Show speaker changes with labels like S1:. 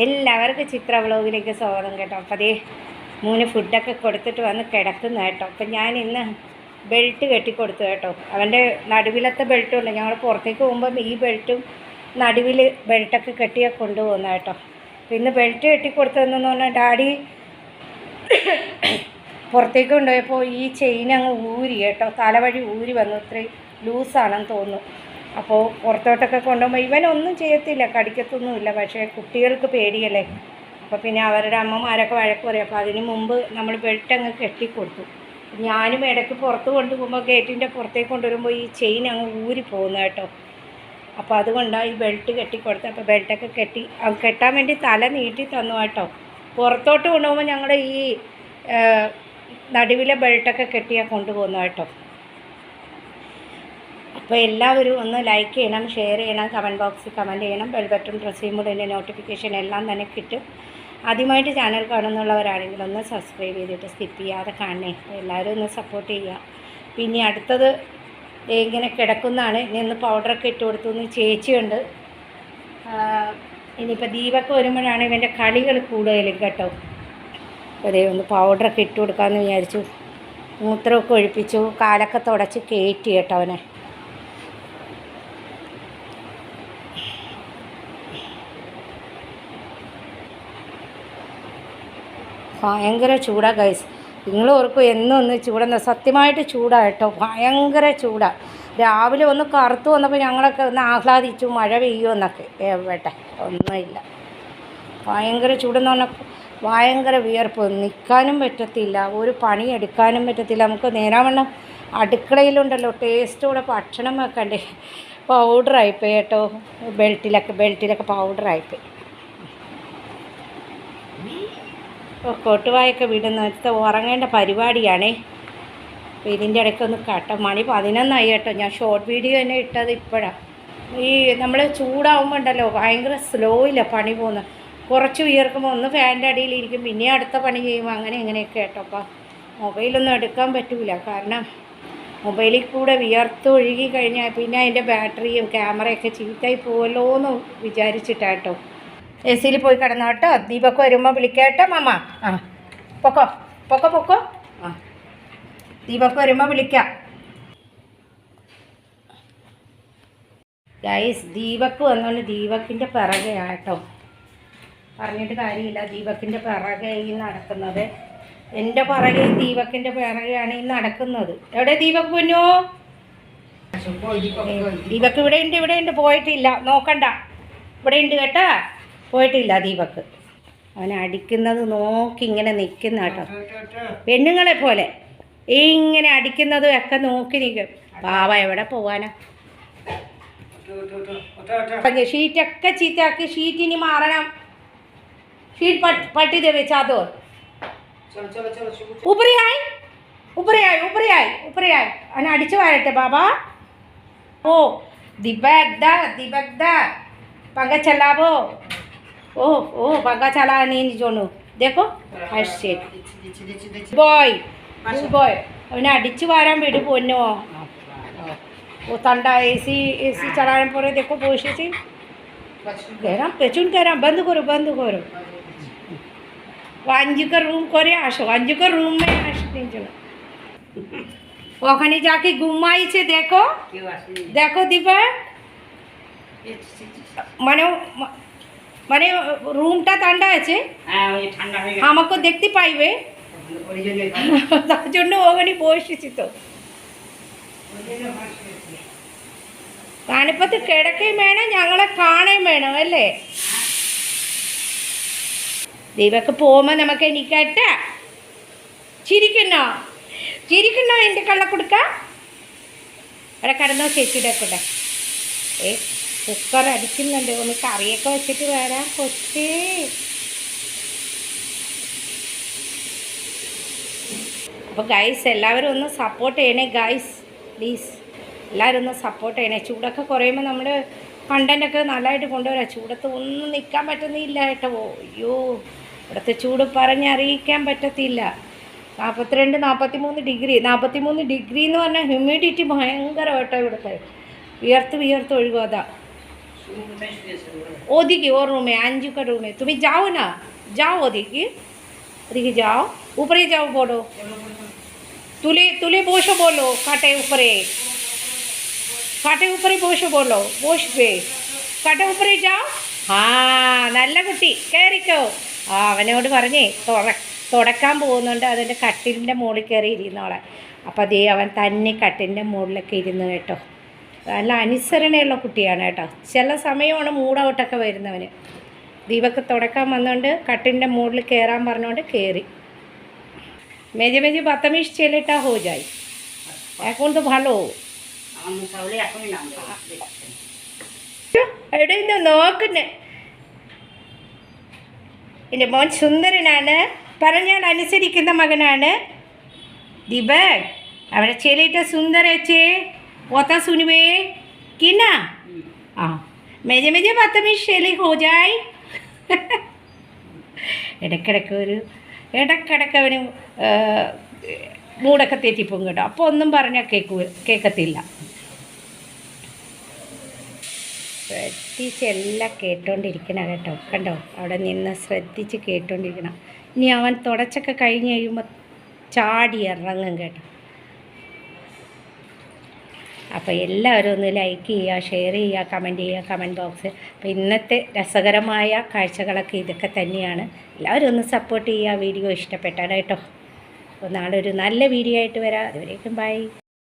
S1: എല്ലാവർക്കും ചിത്ര വ്ളോഗിലേക്ക് സ്വാഗതം കേട്ടോ. അപ്പം അതേ മൂന്ന് ഫുഡൊക്കെ കൊടുത്തിട്ട് വന്ന് കിടക്കുന്ന കേട്ടോ. അപ്പം ഞാൻ ഇന്ന് ബെൽറ്റ് കെട്ടിക്കൊടുത്തു കേട്ടോ. അവന്റെ നടുവിലത്തെ ബെൽറ്റും ഉണ്ട്. ഞങ്ങൾ പുറത്തേക്ക് പോകുമ്പം ഈ ബെൽറ്റും നടുവിൽ ബെൽറ്റൊക്കെ കെട്ടിയാൽ കൊണ്ടുപോകുന്ന കേട്ടോ. അപ്പം ഇന്ന് ബെൽറ്റ് കെട്ടിക്കൊടുത്തതെന്ന് പറഞ്ഞാൽ ഡാഡി പുറത്തേക്ക് കൊണ്ടുപോയപ്പോൾ ഈ ചെയിൻ അങ്ങ് ഊരി കേട്ടോ. തലവഴി ഊരി വന്നു. ഇത്രയും ലൂസാണെന്ന് തോന്നുന്നു. അപ്പോൾ പുറത്തോട്ടൊക്കെ കൊണ്ടുപോകുമ്പോൾ ഇവനൊന്നും ചെയ്യത്തില്ല കടിക്കത്തൊന്നുമില്ല. പക്ഷേ കുട്ടികൾക്ക് പേടിയല്ലേ? അപ്പോൾ പിന്നെ അവരുടെ അമ്മമാരൊക്കെ വഴക്ക് പറയും. അപ്പോൾ അതിന് മുമ്പ് നമ്മൾ ബെൽറ്റ് അങ്ങ് കെട്ടിക്കൊടുത്തു. ഞാനും ഇടയ്ക്ക് പുറത്ത് കൊണ്ടുപോകുമ്പോൾ ഗേറ്റിന്റെ പുറത്തേക്ക് കൊണ്ടുവരുമ്പോൾ ഈ ചെയിൻ അങ്ങ് ഊരി പോകുന്നു കേട്ടോ. അപ്പോൾ അതുകൊണ്ടാണ് ഈ ബെൽറ്റ് കെട്ടിക്കൊടുത്തത്. അപ്പോൾ ബെൽറ്റൊക്കെ കെട്ടി കെട്ടാൻ വേണ്ടി തല നീട്ടി തന്നു കേട്ടോ. പുറത്തോട്ട് കൊണ്ടുപോകുമ്പോൾ ഞങ്ങളുടെ ഈ നടുവിലെ ബെൽറ്റൊക്കെ കെട്ടിയാണ് കൊണ്ടുപോകുന്നു കേട്ടോ. അപ്പോൾ എല്ലാവരും ഒന്ന് ലൈക്ക് ചെയ്യണം ഷെയർ ചെയ്യണം കമന്റ് ബോക്സിൽ കമന്റ് ചെയ്യണം ബെൽ ബട്ടൺ പ്രസ് ചെയ്യുമ്പോൾ എന്റെ നോട്ടിഫിക്കേഷൻ എല്ലാം തന്നെ കിട്ടും. ആദ്യമായിട്ട് ചാനൽ കാണുന്നുള്ളവരാണെങ്കിൽ ഒന്ന് സബ്സ്ക്രൈബ് ചെയ്തിട്ട് സ്കിപ്പ് ചെയ്യാതെ കാണണേ. എല്ലാവരും ഒന്ന് സപ്പോർട്ട് ചെയ്യുക. പിന്നെ അടുത്തത് ഇങ്ങനെ കിടക്കുന്നതാണ്. ഇനി ഒന്ന് പൗഡറൊക്കെ ഇട്ട് കൊടുത്തു. എന്ന് ചേച്ചിയുണ്ട്. ഇനിയിപ്പോൾ ദീപക്ക് വരുമ്പോഴാണ് ഇവന്റെ കളികൾ കൂടുതലും കേട്ടോ. അതെ ഒന്ന് പൗഡറൊക്കെ ഇട്ട് കൊടുക്കാമെന്ന് വിചാരിച്ചു. മൂത്രമൊക്കെ ഒഴിപ്പിച്ചു. കാലൊക്കെ തുടച്ച് കയറ്റി കേട്ടോ അവനെ. ഭയങ്കര ചൂടാണ് ഗൈസ് നിങ്ങൾ ഓർക്കും എന്നൊന്ന് ചൂടെന്ന് സത്യമായിട്ട് ചൂടാണ് കേട്ടോ. ഭയങ്കര ചൂടാണ് രാവിലെ ഒന്ന് കറുത്ത് വന്നപ്പോൾ ഞങ്ങളൊക്കെ ഒന്ന് ആഹ്ലാദിച്ചു മഴ പെയ്യുമെന്നൊക്കെ വേട്ടെ ഒന്നുമില്ല. ഭയങ്കര ചൂടെന്ന് പറഞ്ഞാൽ ഭയങ്കര വിയർപ്പ്. നിൽക്കാനും പറ്റത്തില്ല. ഒരു പണി എടുക്കാനും പറ്റത്തില്ല. നമുക്ക് നേരാവണ്ണം അടുക്കളയിലുണ്ടല്ലോ. ടേസ്റ്റോടെ ഭക്ഷണം വെക്കണ്ടേ. പൗഡറായിപ്പോയി കേട്ടോ. ബെൽറ്റിലൊക്കെ ബെൽറ്റിലൊക്കെ പൗഡറായിപ്പോയി കൊട്ടുവായൊക്കെ വിടുന്ന ഉറങ്ങേണ്ട പരിപാടിയാണേ. അപ്പോൾ ഇതിന്റെ ഇടയ്ക്കൊന്ന് കട്ട മണി പതിനൊന്നായി കേട്ടോ. ഞാൻ ഷോർട്ട് വീഡിയോ തന്നെ ഇട്ടത് ഇപ്പോഴാണ് ഈ നമ്മൾ ചൂടാവുമ്പോൾ ഉണ്ടല്ലോ ഭയങ്കര സ്ലോയില്ല പണി പോകുന്നത്. കുറച്ച് ഉയർക്കുമ്പോൾ ഒന്ന് ഫാനിന്റെ അടിയിലിരിക്കും പിന്നെ അടുത്ത പണി ചെയ്യും അങ്ങനെ ഇങ്ങനെയൊക്കെ കേട്ടോ. അപ്പോൾ മൊബൈലൊന്നും എടുക്കാൻ പറ്റില്ല കാരണം മൊബൈലിൽ കൂടെ വിയർത്ത് ഒഴുകി കഴിഞ്ഞാൽ പിന്നെ അതിന്റെ ബാറ്ററിയും ക്യാമറയൊക്കെ ചീത്തായി പോകുമല്ലോ എന്ന് വിചാരിച്ചിട്ടാട്ടോ എ സിയിൽ പോയി കിടന്നോ കേട്ടോ. ദീപക്ക് വരുമ്പോൾ വിളിക്കാട്ടോ മമ്മ ആ പൊക്കോ പൊക്കോ പൊക്കോ. ആ ദീപക്ക് വരുമ്പോൾ വിളിക്കാം. ഗൈസ് ദീപക്ക് വന്നോണ്ട് ദീപക്കിന്റെ പിറകെയാട്ടോ പറഞ്ഞിട്ട് കാര്യമില്ല. ദീപക്കിന്റെ പിറകെ ഈ നടക്കുന്നത്. എന്റെ പിറകെ ദീപക്കിന്റെ പിറകെയാണ് ഈ നടക്കുന്നത്. എവിടെ ദീപക്ക് പൊന്നോ? ദീപക്ക് ഇവിടെ ഉണ്ട് ഇവിടെ ഉണ്ട്. പോയിട്ടില്ല. നോക്കണ്ട. ഇവിടെ ഉണ്ട് കേട്ടാ. പോയിട്ടില്ല ദീപക്ക് അവൻ അടിക്കുന്നത് നോക്കി ഇങ്ങനെ നിൽക്കുന്ന കേട്ടോ. പെണ്ണുങ്ങളെ പോലെ. ഇങ്ങനെ അടിക്കുന്നതും ഒക്കെ നോക്കി നിൽക്കും പാവ എവിടെ പോവാനാ? ഷീറ്റൊക്കെ ചീറ്റാക്കി ഷീറ്റിനി മാറണം. ഷീറ്റ് പട്ടി ദേവി ഉപരിയായി. ഉപരിയായി ഉപരിയായി ഉപരിയായി. അവനെ അടിച്ചു വരട്ടെ ബാബ. ഓ ദിബഗ്ദ ദിബഗ്ദ പങ്കച്ചല്ലാവോ ও ও বাগা চালা নিন జోను দেখো ఫస్ట్ বয় বয়। బాయ్ না അടിച്ചു বারাম വിടും പൊന്നോ ও তান্ডা এসি এসি চালানোর পরে দেখো বসেছি പോഷിച്ച് গেলাম পেছন গেলাম বন্ধ করো বন্ধ করো। ওয়াঞ্জিকার রুম করে আসো ওয়াঞ্জিকার রুমে আসো তিনজন ওখানে যাকে ঘুমাইছে দেখো। দেখো দিবা মানে মানে রুমটা ঠান্ডা আছে আমাকে দেখতে পাইবে তার জন্য ওখানে বসেছি তো തണുപ്പത്ത് കിടക്കുകയും വേണം ഞങ്ങളെ കാണുകയും വേണം അല്ലേ ദീപക്ക് പോകുമ്പോൾ നമുക്ക് എനിക്കട്ട ചിരിക്കുന്നോ ചിരിക്കുന്നോ എൻ്റെ കള്ള കൊടുക്ക അവിടെ കിടന്നോ ചേച്ചിയുടെ കൂടെ ഏ കുക്കർ അടിക്കുന്നുണ്ട്. ഒന്ന് കറിയൊക്കെ വെച്ചിട്ട് വരാം കൊച്ചേ. അപ്പോൾ ഗൈസ് എല്ലാവരും ഒന്ന് സപ്പോർട്ട് ചെയ്യണേ ഗൈസ് പ്ലീസ് എല്ലാവരും ഒന്ന് സപ്പോർട്ട് ചെയ്യണേ. ചൂടൊക്കെ കുറയുമ്പോൾ നമ്മൾ കണ്ടന്റൊക്കെ നല്ലതായിട്ട് കൊണ്ടുവരാം. ചൂടത്ത് ഒന്നും നിൽക്കാൻ പറ്റുന്നില്ല കേട്ടോ. അയ്യോ ഇവിടുത്തെ ചൂട് പറഞ്ഞറിയിക്കാൻ പറ്റത്തില്ല. നാൽപ്പത്തിരണ്ട് നാൽപ്പത്തി മൂന്ന് ഡിഗ്രി നാൽപ്പത്തി മൂന്ന് ഡിഗ്രി എന്ന് പറഞ്ഞാൽ ഹ്യൂമിഡിറ്റി ഭയങ്കര കേട്ടോ ഇവിടുത്തെ. വിയർത്ത് വിയർത്ത് ഒഴുകും. അതാ. ওদিকে ওর রুমে আঞ্জুকার রুমে তুমি যাও না যাও ওদিকে ওদিকে যাও উপরে যাও বড় তুলে তুলে বসো বলো কাটে উপরে কাটে উপরে বসো বলো বসবে কাটে উপরে যাও হ্যাঁ নাল কুটি കുട്ടി। കയറിക്കോ അവനോട് പറഞ്ഞേ തുട തുടക്കാൻ പോകുന്നുണ്ട്. അതിന്റെ കട്ടിലിന്റെ മുകളിൽ കയറി ഇരുന്നോളാം അപ്പോൾ അതേ അവൻ തന്നെ കട്ടിലിന്റെ മുകളിലൊക്കെ ഇരുന്ന് കേട്ടോ. നല്ല അനുസരണയുള്ള കുട്ടിയാണ് കേട്ടോ ചില സമയമാണ് മൂടൗട്ടൊക്കെ വരുന്നവന് ദീപക്ക് തുടക്കാൻ വന്നുകൊണ്ട് കട്ടിലിൻ്റെ മുകളിൽ കയറാൻ പറഞ്ഞുകൊണ്ട് കയറി মেঝে মেঝে বাতামিশ ছেলেটা হয়ে যায় এখন তো ভালো
S2: আমার তাহলে এখনই নাম
S1: എവിടെ നിന്ന് നോക്കുന്നേ എൻ്റെ മോൻ സുന്ദരനാണ് പറഞ്ഞാൽ അനുസരിക്കുന്ന മകനാണ് ദീപക് അവിടെ ചെറിയിട്ട് സുന്ദരച്ചേ ഓത്ത സുനുവേ കിന ആ মেজে മെജ ബത്തമീസ് ശരി ഹോജായി ഇടയ്ക്കിടയ്ക്ക് ഒരു ഇടയ്ക്കിടയ്ക്ക് അവന് മൂടൊക്കെ തെറ്റിപ്പോകും കേട്ടോ അപ്പോൾ ഒന്നും പറഞ്ഞാൽ കേൾക്കൂ കേൾക്കത്തില്ല ശ്രദ്ധിച്ച് എല്ലാം കേട്ടോണ്ടിരിക്കണം കേട്ടോ. കണ്ടോ? അവിടെ നിന്ന് ശ്രദ്ധിച്ച് കേട്ടോണ്ടിരിക്കണം. ഇനി അവൻ തുടച്ചൊക്കെ കഴിഞ്ഞ് കഴിയുമ്പോൾ ചാടി ഇറങ്ങും കേട്ടോ. അപ്പോൾ എല്ലാവരും ഒന്ന് ലൈക്ക് ചെയ്യുക ഷെയർ ചെയ്യുക കമന്റ് ചെയ്യുക കമന്റ് ബോക്സ് അപ്പോൾ ഇന്നത്തെ രസകരമായ കാഴ്ചകളൊക്കെ ഇതൊക്കെ തന്നെയാണ്. എല്ലാവരും ഒന്ന് സപ്പോർട്ട് ചെയ്യുക വീഡിയോ ഇഷ്ടപ്പെട്ടാണ് കേട്ടോ. അപ്പോൾ നാളെ ഒരു നല്ല വീഡിയോ ആയിട്ട് വരാം. അതുവരേക്കും ബൈ